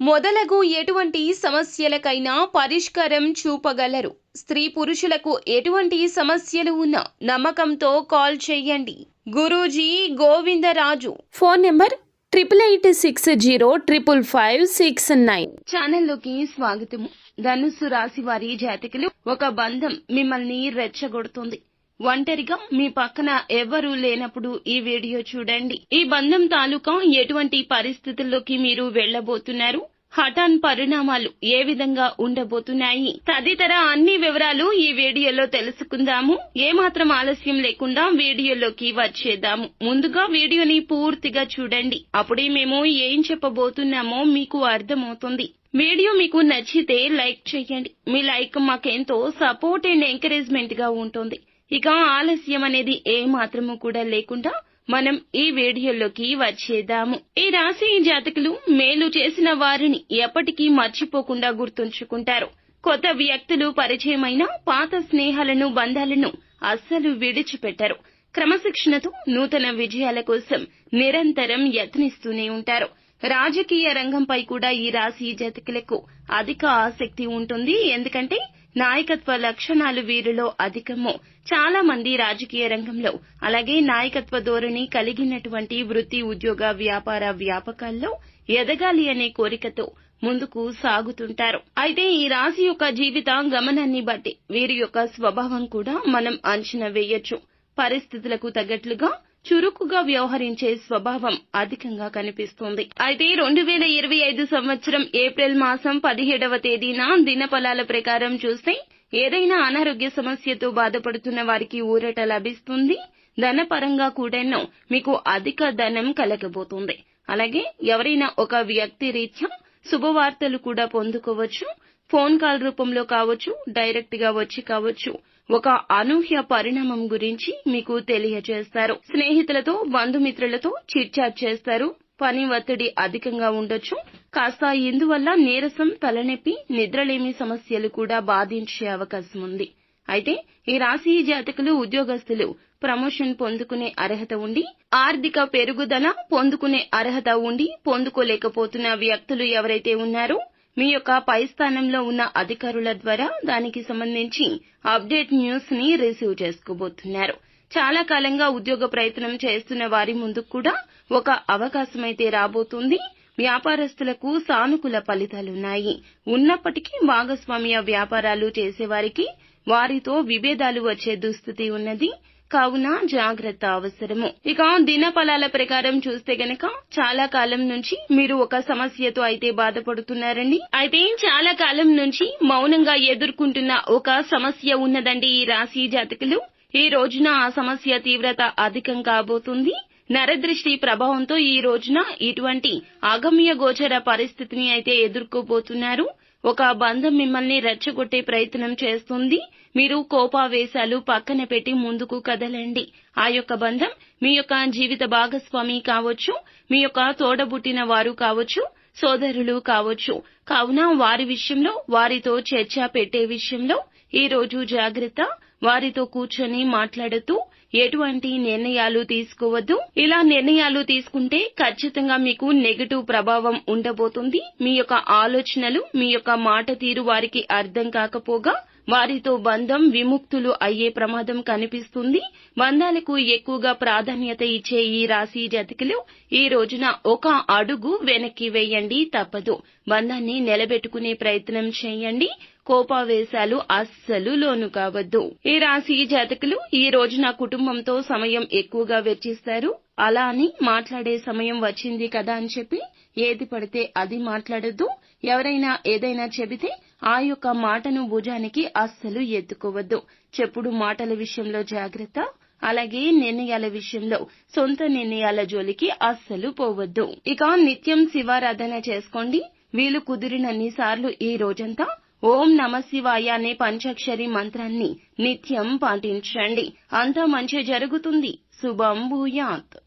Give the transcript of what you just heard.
మొదలగు ఎటువంటి సమస్యలకైనా పరిష్కారం చూపగలరు. స్త్రీ పురుషులకు ఎటువంటి సమస్యలు ఉన్నా నమ్మకంతో కాల్ చేయండి. Guruji Govindaraju. Phone number triple eight six zero triple five six nine. ఛానల్లోకి స్వాగతము. ధనుస్సు రాశి వారి జాతకులు ఒక బంధం మిమ్మల్ని రెచ్చగొడుతుంది. ఒంటరిగా మీ పక్కన ఎవ్వరూ లేనప్పుడు ఈ వీడియో చూడండి. ఈ బంధం తాలూకా ఎటువంటి పరిస్థితుల్లోకి మీరు వెళ్ళబోతున్నారు హఠాన్ పరిణామాలు ఏ విధంగా ఉండబోతున్నాయి? తదితర అన్ని వివరాలు ఈ వీడియోలో తెలుసుకుందాము. ఏమాత్రం ఆలస్యం లేకుండా వీడియోలోకి వచ్చేద్దాము. ముందుగా వీడియోని పూర్తిగా చూడండి. అప్పుడే మేము ఏం చెప్పబోతున్నామో మీకు అర్థమవుతుంది. వీడియో మీకు నచ్చితే లైక్ చేయండి. మీ లైక్ మాకెంతో సపోర్ట్ అండ్ ఎంకరేజ్మెంట్గా ఉంటుంది. ఇక ఆలస్యం అనేది ఏ మాత్రము కూడా లేకుండా మనం ఈ వీడియోలోకి వచ్చేద్దాము. ఈ రాశి జాతకులు మేలు చేసిన వారిని ఎప్పటికీ మర్చిపోకుండా గుర్తుంచుకుంటారు. కొత్త వ్యక్తులు పరిచయమైన పాత స్నేహాలను బంధాలను అస్సలు విడిచిపెట్టరు. క్రమశిక్షణతో నూతన విజయాల కోసం నిరంతరం యత్నిస్తూనే ఉంటారు. రాజకీయ రంగంపై కూడా ఈ రాశి జాతకులకు అధిక ఆసక్తి ఉంటుంది. ఎందుకంటే నాయకత్వ లక్షణాలు వీరిలో అధికము. చాలా మంది రాజకీయ రంగంలో అలాగే నాయకత్వ ధోరణి కలిగినటువంటి వృత్తి ఉద్యోగ వ్యాపార వ్యాపకాల్లో ఎదగాలి అనే కోరికతో ముందుకు సాగుతుంటారు. అయితే ఈ రాశి యొక్క జీవిత గమనాన్ని బట్టి వీరి యొక్క స్వభావం కూడా మనం అంచనా వేయొచ్చు. పరిస్థితులకు తగ్గట్లుగా చురుకుగా వ్యవహరించే స్వభావం అధికంగా కనిపిస్తుంది. అయితే రెండు వేల ఇరవై ఐదు సంవత్సరం ఏప్రిల్ మాసం పదిహేడవ తేదీన దినఫలాల ప్రకారం చూస్తే ఏదైనా అనారోగ్య సమస్యతో బాధపడుతున్న వారికి ఊరట లభిస్తుంది. ధనపరంగా కూడాను మీకు అధిక ధనం కలగబోతుంది. అలాగే ఎవరైనా ఒక వ్యక్తి రీత్యా శుభవార్తలు కూడా పొందుకోవచ్చు. ఫోన్ కాల్ రూపంలో కావచ్చు డైరెక్ట్గా వచ్చి కావచ్చు. ఒక అనూహ్య పరిణామం గురించి మీకు తెలియజేస్తారు స్నేహితులతో బంధుమిత్రులతో చిట్చాట్ చేస్తారు. పని ఒత్తిడి అధికంగా ఉండొచ్చు. కాస్త ఇందువల్ల నీరసం తలనొప్పి నిద్రలేమి సమస్యలు కూడా బాధించే అవకాశం ఉంది. అయితే ఈ రాశి జాతకులు ఉద్యోగస్తులు ప్రమోషన్ పొందుకునే అర్హత ఉండి ఆర్థిక పెరుగుదల పొందుకునే అర్హత ఉండి పొందుకోలేకపోతున్న వ్యక్తులు ఎవరైతే ఉన్నారో మీ యొక్క పై స్థానంలో ఉన్న అధికారుల ద్వారా దానికి సంబంధించి అప్డేట్ న్యూస్ని రిసీవ్ చేసుకోబోతున్నారు. చాలా కాలంగా ఉద్యోగ ప్రయత్నం చేస్తున్న వారి ముందు కూడా ఒక అవకాశమైతే రాబోతుంది. వ్యాపారస్తులకు సానుకూల ఫలితాలున్నాయి. ఉన్నప్పటికీ భాగస్వామ్య వ్యాపారాలు చేసేవారికి వారితో విభేదాలు వచ్చే దుస్థితి ఉన్నది. కావున జాగ్రత్త అవసరము. ఇక దినఫలాల ప్రకారం చూస్తే గనక చాలా కాలం నుంచి మీరు ఒక సమస్యతో అయితే బాధపడుతున్నారండి. అయితే చాలా కాలం నుంచి మౌనంగా ఎదుర్కొంటున్న ఒక సమస్య ఉన్నదండి ఈ రాశి జాతకులు. ఈ రోజున ఆ సమస్య తీవ్రత అధికం కాబోతుంది. నరదృష్టి ప్రభావంతో ఈ రోజున ఇటువంటి అగమ్య గోచర పరిస్థితిని అయితే ఎదుర్కోబోతున్నారు. ఒక బంధం మిమ్మల్ని రెచ్చగొట్టే ప్రయత్నం చేస్తుంది. మీరు కోపావేశాలు పక్కన పెట్టి ముందుకు కదలండి. ఆ యొక్క బంధం మీ యొక్క జీవిత భాగస్వామి కావచ్చు మీ యొక్క తోడబుట్టిన వారు కావచ్చు సోదరులు కావచ్చు. కావున వారి విషయంలో వారితో చర్చ పెట్టే విషయంలో ఈ రోజు జాగ్రత్త. వారితో కూర్చొని మాట్లాడుతూ ఎటువంటి నిర్ణయాలు తీసుకోవద్దు. ఇలా నిర్ణయాలు తీసుకుంటే ఖచ్చితంగా మీకు నెగటివ్ ప్రభావం ఉండబోతుంది. మీ యొక్క ఆలోచనలు మీ యొక్క మాట తీరు వారికి అర్థం కాకపోగా వారితో బంధం విముక్తులు అయ్యే ప్రమాదం కనిపిస్తుంది. బంధాలకు ఎక్కువగా ప్రాధాన్యత ఇచ్చే ఈ రాశి జాతకులు ఈ రోజున ఒక అడుగు వెనక్కి వేయండి తప్పదు. బంధాన్ని నిలబెట్టుకునే ప్రయత్నం చేయండి. కోపావేశాలు అస్సలు లోను కావద్దు. ఈ రాశి జాతకులు ఈ రోజున కుటుంబంతో సమయం ఎక్కువగా వెచ్చిస్తారు. అలా అని మాట్లాడే సమయం వచ్చింది కదా అని చెప్పి ఏది పడితే అది మాట్లాడద్దు. ఎవరైనా ఏదైనా చెబితే ఆ యొక్క మాటను భుజానికి అస్సలు ఎత్తుకోవద్దు. చెప్పుడు మాటల విషయంలో జాగ్రత్త అలాగే నిర్ణయాల విషయంలో సొంత నిర్ణయాల జోలికి అస్సలు పోవద్దు. ఇక నిత్యం శివారాధన చేసుకోండి. వీలు కుదిరినన్ని సార్లు ఈ రోజంతా ఓం నమ శివాయ అనే పంచాక్షరి మంత్రాన్ని నిత్యం పాటించండి. అంతా మంచి జరుగుతుంది. శుభం భూయాత్.